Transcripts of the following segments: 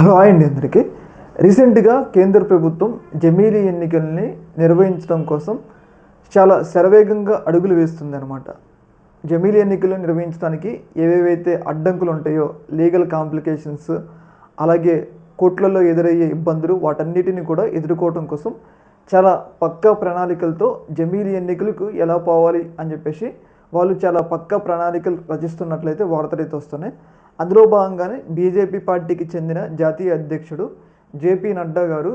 Hello hi అండి అందరికీ. రీసెంట్గా కేంద్ర ప్రభుత్వం జమీలీ ఎన్నికల్ని నిర్వహించడం కోసం చాలా శరవేగంగా అడుగులు వేస్తుంది అనమాట జమీలీ ఎన్నికలు నిర్వహించడానికి ఏవేవైతే అడ్డంకులు ఉంటాయో లీగల్ కాంప్లికేషన్స్ అలాగే కోట్లలో ఎదురయ్యే ఇబ్బందులు వాటన్నిటిని కూడా ఎదుర్కోవడం కోసం చాలా పక్కా ప్రణాళికలతో జమీలీ ఎన్నికలకు ఎలా పోవాలి అని చెప్పేసి వాళ్ళు చాలా పక్కా ప్రణాళికలు రచిస్తున్నట్లయితే వార్తలు అయితే వస్తున్నాయి. అందులో భాగంగానే బీజేపీ పార్టీకి చెందిన జాతీయ అధ్యక్షుడు జేపీ నడ్డా గారు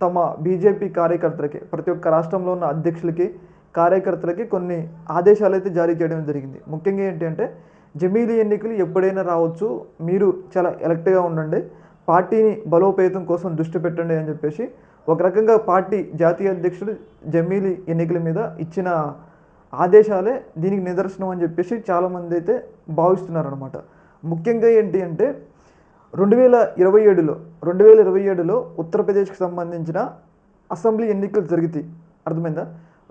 తమ బీజేపీ కార్యకర్తలకి ప్రతి ఒక్క రాష్ట్రంలో ఉన్న అధ్యక్షులకి కార్యకర్తలకి కొన్ని ఆదేశాలు అయితే జారీ చేయడం జరిగింది. ముఖ్యంగా ఏంటంటే జమీలి జమీలీ ఎన్నికలు ఎప్పుడైనా రావచ్చు మీరు చాలా ఎలక్ట్గా ఉండండి పార్టీని బలోపేతం కోసం దృష్టి పెట్టండి అని చెప్పేసి ఒక రకంగా పార్టీ జాతీయ అధ్యక్షుడు జమీలి ఎన్నికల మీద ఇచ్చిన ఆదేశాలే దీనికి నిదర్శనం అని చెప్పేసి చాలామంది అయితే భావిస్తున్నారు అనమాట ముఖ్యంగా ఏంటి అంటే రెండు వేల ఇరవై ఏడులో రెండు వేల ఇరవై ఏడులో ఉత్తరప్రదేశ్కి సంబంధించిన అసెంబ్లీ ఎన్నికలు జరిగితే అర్థమైందా?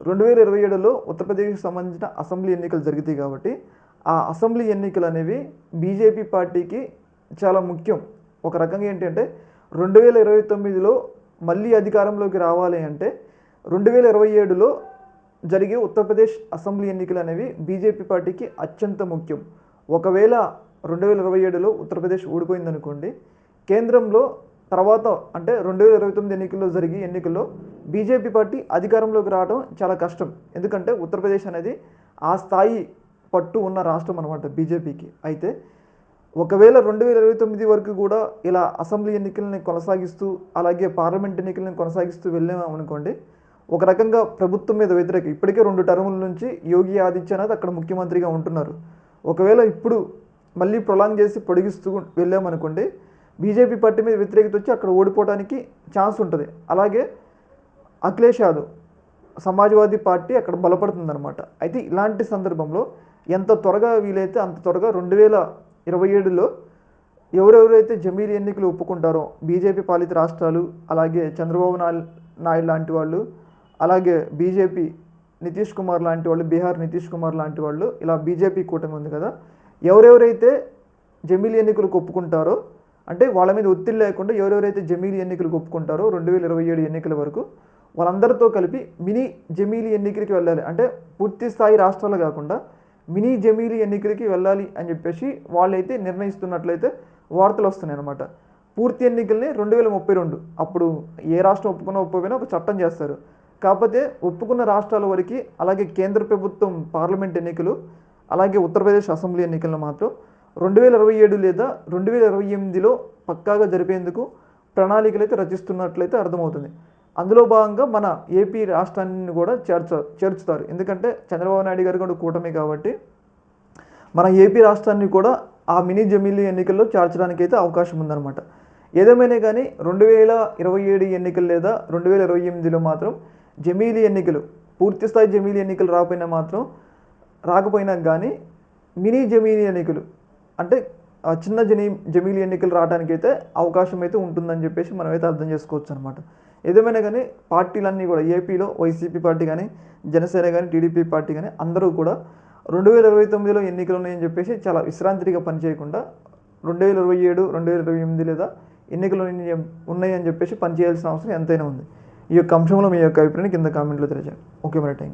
రెండు వేల ఇరవై ఏడులో ఉత్తరప్రదేశ్కి సంబంధించిన అసెంబ్లీ ఎన్నికలు జరుగుతాయి కాబట్టి ఆ అసెంబ్లీ ఎన్నికలు అనేవి బీజేపీ పార్టీకి చాలా ముఖ్యం. ఒక రకంగా ఏంటంటే రెండు వేల ఇరవై తొమ్మిదిలో మళ్ళీ అధికారంలోకి రావాలి అంటే రెండు వేల ఇరవై ఏడులో జరిగే ఉత్తరప్రదేశ్ అసెంబ్లీ ఎన్నికలు అనేవి బీజేపీ పార్టీకి అత్యంత ముఖ్యం. ఒకవేళ రెండు వేల ఇరవై ఏడులో ఉత్తరప్రదేశ్ ఓడిపోయిందనుకోండి కేంద్రంలో తర్వాత అంటే రెండు వేల ఇరవై తొమ్మిది ఎన్నికల్లో జరిగే ఎన్నికల్లో బీజేపీ పార్టీ అధికారంలోకి రావడం చాలా కష్టం. ఎందుకంటే ఉత్తరప్రదేశ్ అనేది ఆ స్థాయి పట్టు ఉన్న రాష్ట్రం అనమాట బీజేపీకి. అయితే ఒకవేళ రెండు వేల ఇరవై తొమ్మిది వరకు కూడా ఇలా అసెంబ్లీ ఎన్నికల్ని కొనసాగిస్తూ అలాగే పార్లమెంట్ ఎన్నికలను కొనసాగిస్తూ వెళ్ళామనుకోండి ఒక రకంగా ప్రభుత్వం మీద వ్యతిరేక. ఇప్పటికే రెండు టర్ముల నుంచి యోగి ఆదిత్యనాథ్ అక్కడ ముఖ్యమంత్రిగా ఉంటున్నారు. ఒకవేళ ఇప్పుడు మళ్ళీ ప్రొలాంగ్ చేసి పొడిగిస్తూ వెళ్ళామనుకోండి బీజేపీ పార్టీ మీద వ్యతిరేకత వచ్చి అక్కడ ఓడిపోవడానికి ఛాన్స్ ఉంటుంది. అలాగే అఖిలేష్ యాదవ్ సమాజ్వాదీ పార్టీ అక్కడ బలపడుతుందన్నమాట. అయితే ఇలాంటి సందర్భంలో ఎంత త్వరగా వీలైతే అంత త్వరగా రెండు వేల ఇరవై ఏడులో ఎవరెవరైతే జమీరీ ఎన్నికలు ఒప్పుకుంటారో బీజేపీ పాలిత రాష్ట్రాలు అలాగే చంద్రబాబు నాయుడు లాంటి వాళ్ళు అలాగే బీజేపీ నితీష్ కుమార్ లాంటి వాళ్ళు బీహార్ నితీష్ కుమార్ లాంటి వాళ్ళు ఇలా బీజేపీ కూటమి ఉంది కదా ఎవరెవరైతే జమీలి ఎన్నికలకు ఒప్పుకుంటారో అంటే వాళ్ళ మీద ఒత్తిడి లేకుండా ఎవరెవరైతే జమీలి ఎన్నికలకు ఒప్పుకుంటారో రెండు వేల ఇరవై ఏడు ఎన్నికల వరకు వాళ్ళందరితో కలిపి మినీ జమీలి ఎన్నికలకి వెళ్ళాలి. అంటే పూర్తి స్థాయి రాష్ట్రాలు కాకుండా మినీ జమీలి ఎన్నికలకి వెళ్ళాలి అని చెప్పేసి వాళ్ళైతే నిర్ణయిస్తున్నట్లయితే వార్తలు వస్తున్నాయి అనమాట పూర్తి ఎన్నికల్ని రెండు వేల ముప్పై రెండు అప్పుడు ఏ రాష్ట్రం ఒప్పుకున్నా ఒప్పుకోపోయినా ఒక చట్టం చేస్తారు. కాకపోతే ఒప్పుకున్న రాష్ట్రాల వరకు అలాగే కేంద్ర ప్రభుత్వం పార్లమెంట్ ఎన్నికలు అలాగే ఉత్తరప్రదేశ్ అసెంబ్లీ ఎన్నికలను మాత్రం రెండు వేల ఇరవై ఏడు లేదా రెండు వేల ఇరవై ఎనిమిదిలో పక్కాగా జరిపేందుకు ప్రణాళికలు అయితే రచిస్తున్నట్లయితే అర్థమవుతుంది. అందులో భాగంగా మన ఏపీ రాష్ట్రాన్ని కూడా చేర్చ చేర్చుతారు. ఎందుకంటే చంద్రబాబు నాయుడు గారు కూడా కూటమి కాబట్టి మన ఏపీ రాష్ట్రాన్ని కూడా ఆ మినీ జమీలీ ఎన్నికల్లో చేర్చడానికి అయితే అవకాశం ఉందన్నమాట. ఏదేమైనా కానీ రెండు వేల ఇరవై ఏడు ఎన్నికలు లేదా రెండు వేల ఇరవై ఎనిమిదిలో మాత్రం జమీలీ ఎన్నికలు పూర్తి స్థాయి జమీలీ ఎన్నికలు రాకపోయినా మాత్రం రాకపోయినా కానీ మినీ జమీని ఎన్నికలు. అంటే ఆ చిన్న జనీ జమీలి ఎన్నికలు రావడానికి అయితే అవకాశం అయితే ఉంటుందని చెప్పేసి మనం అయితే అర్థం చేసుకోవచ్చు అనమాట ఏదేమైనా కానీ పార్టీలన్నీ కూడా ఏపీలో వైసీపీ పార్టీ కానీ జనసేన కానీ టీడీపీ పార్టీ కానీ అందరూ కూడా రెండు వేల ఇరవై తొమ్మిదిలో ఎన్నికలు ఉన్నాయని చెప్పేసి చాలా విశ్రాంతిగా పనిచేయకుండా రెండు వేల ఇరవై ఏడు రెండు వేల ఇరవై ఎనిమిది లేదా ఎన్నికలు ఉన్నాయని చెప్పేసి పనిచేయాల్సిన అవసరం ఎంతైనా ఉంది. ఈ యొక్క అంశంలో మీ యొక్క అభిప్రాయాన్ని కింద కామెంట్లో తెలియజేయండి. ఓకే మరి థ్యాంక్